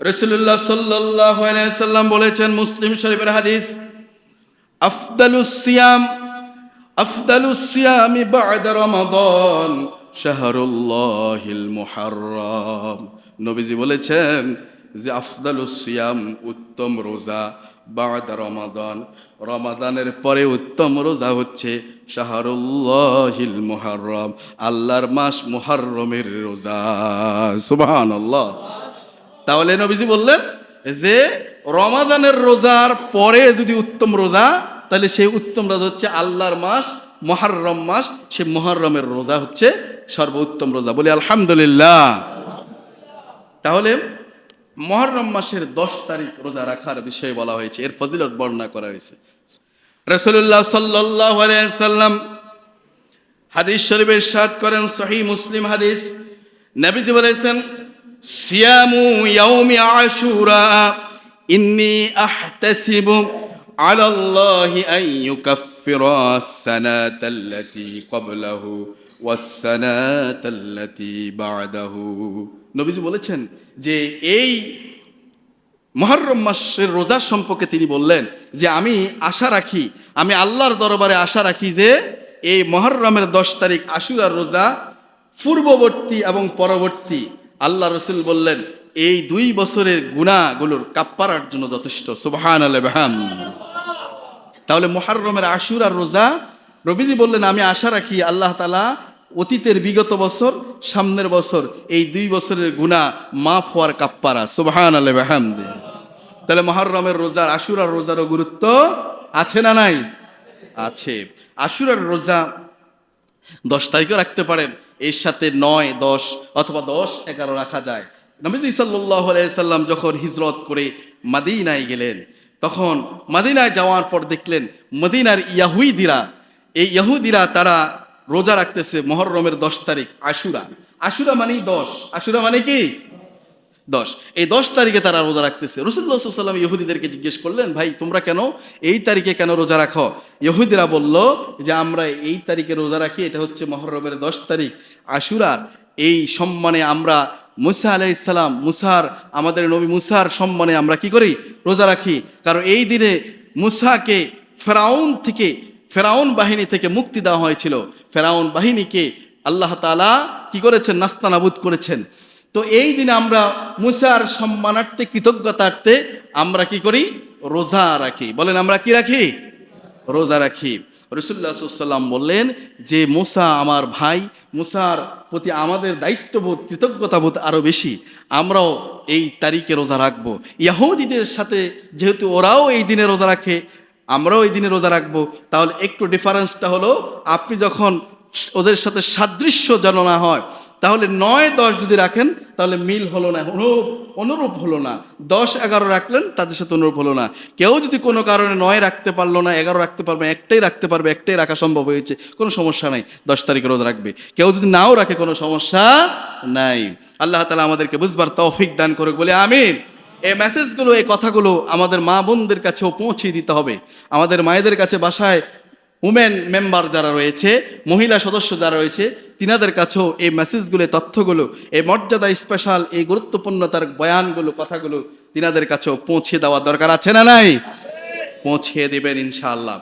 রসুল্লাহ সাল্লাহ সাল্লাম বলেছেন মুসলিম শরীফের হাদিস আফদালুস সিয়াম আফদালুস সিয়ামি বা'দা রমাদান শাহরুল্লাহিল মুহাররম। নবীজি বলেছেন যে আফদালুসিয়াম উত্তম রোজা বা'দা রমাদান। রমাদানের পরে উত্তম রোজা হচ্ছে শাহরুল্লাহিল মুহাররম, আল্লাহর মাস মুহাররমের রোজা। সুবহানাল্লাহ। তাহলে নবীজি বললেন যে রমাদানের রোজার পরে যদি উত্তম রোজা, তাহলে সেই উত্তম রোজা হচ্ছে আল্লাহর মাস, মহারম মাস, সে মহারমের রোজা হচ্ছে সর্বোত্তম রোজা। বলি আলহামদুলিল্লাহ। তাহলে মহরম মাসের দশ তারিখ রোজা রাখার বিষয়ে বলা হয়েছে, এর ফজিলত বর্ণনা করা হয়েছে। রসুল্লাহ সাল্লাহ সাল্লাম হাদিস শরীফের সাদ করেন সহি মুসলিম হাদিস। নবীজি বলেছেন সিয়ামু ইয়াউমি আশুরা ইন্নি আহতাসিবু على الله أن يكفر السنة التي قبله والسنة التي بعده নবীজি বলেছেন যে এই মহরম মাসের রোজার সম্পর্কে তিনি বললেন যে আমি আশা রাখি আমি আল্লাহর দরবারে আশা রাখি যে এই মহরমের দশ তারিখ আশুরার রোজা পূর্ববর্তী এবং পরবর্তী আল্লাহ রসুল বললেন, এই দুই বছরের গুণাগুলোর কাপ্পারার জন্য যথেষ্ট। সুবহান আলহাম তাহলে মোহারমের আশুর আর রোজা রবিদি বললেন, আমি আশা রাখি আল্লাহ তালা অতীতের বিগত বছর, সামনের বছর, এই দুই বছরের গুণা মাফ হওয়ার কাপ্পারা। সুবহান আলহামদে তাহলে মহরমের রোজার আশুরার রোজারও গুরুত্ব আছে না নাই? আছে। আশুরার রোজা দশ তারিখও রাখতে পারেন। এর সাথে নয়, দশ, অথবা দশ, এগারো রাখা যায়। নবীজি সাল্লাহ যখন হিজরত করে মাদিনায় গেলেন, তখন মাদিনায় যাওয়ার পর দেখলেন মদিনার ইয়াহুইদিরা এই ইয়াহুদিরা তারা রোজা রাখতেছে মহরমের দশ তারিখ, আশুরা। আশুরা মানেই দশ। আশুরা মানে কি? দশ। এই দশ তারিখে তারা রোজা রাখতেছে। রসুল্লাহ সাল্লাম ইহুদিদেরকে জিজ্ঞেস করলেন, ভাই, তোমরা কেন এই তারিখে কেন রোজা রাখো? ইহুদিরা বলল যে, আমরা এই তারিখে রোজা রাখি, এটা হচ্ছে মহরমের দশ তারিখ। আশুরার এই সম্মানে আমরা মুসা আলাই ইসলাম মুসার, আমাদের নবী মুসার সম্মানে আমরা কি করি? রোজা রাখি। কারণ এই দিনে মুসাকে ফেরাউন থেকে, ফেরাউন বাহিনী থেকে মুক্তি দেওয়া হয়েছিল। ফেরাউন বাহিনীকে আল্লাহ তালা কি করেছেন? নাস্তানাবুদ করেছেন। তো এই দিনে আমরা মুসার সম্মানার্থে, কৃতজ্ঞতার্থে আমরা কি করি? রোজা রাখি। বলেন, আমরা কি রাখি? রোজা রাখি। রসুল্লাহ সাল্লাম বললেন যে, মুসা আমার ভাই, মুসার প্রতি আমাদের দায়িত্ববোধ, কৃতজ্ঞতাবোধ আরও বেশি। আমরাও এই তারিখে রোজা রাখব। ইয়াহুদিদের সাথে যেহেতু ওরাও এই দিনে রোজা রাখে, আমরাও এই দিনে রোজা রাখব। তাহলে একটু ডিফারেন্সটা হলো, আপনি যখন ওদের সাথে সাদৃশ্য জানা হয় তাহলে নয়, দশ যদি রাখেন, তাহলে মিল হলো না, অনুরূপ অনুরূপ হলো না। দশ, এগারো রাখলেন, তাদের সাথে অনুরূপ হলো না। কেউ যদি কোনো কারণে নয় রাখতে পারল না, এগারো রাখতে পারবে, একটাই রাখতে পারবে, একটাই রাখা সম্ভব হয়েছে, কোনো সমস্যা নাই, দশ তারিখে রোজ রাখবে। কেউ যদি নাও রাখে, কোনো সমস্যা নাই। আল্লাহ তালা আমাদেরকে বুঝবার তৌফিক দান করুক, বলে আমিন। এই মেসেজগুলো এই কথাগুলো আমাদের মা বোনদের কাছেও পৌঁছে দিতে হবে। আমাদের মায়েদের কাছে বাসায় উমেন মেম্বার যারা রয়েছে, মহিলা সদস্য যারা রয়েছে, তিনাদের কাছেও এই মেসেজগুলো তথ্যগুলো, এই মর্যাদা স্পেশাল এই গুরুত্বপূর্ণতার বয়ানগুলো, কথাগুলো তিনাদের কাছেও পৌঁছে দেওয়া দরকার আছে না নাই? পৌঁছে দেবেন ইনশাআল্লাহ।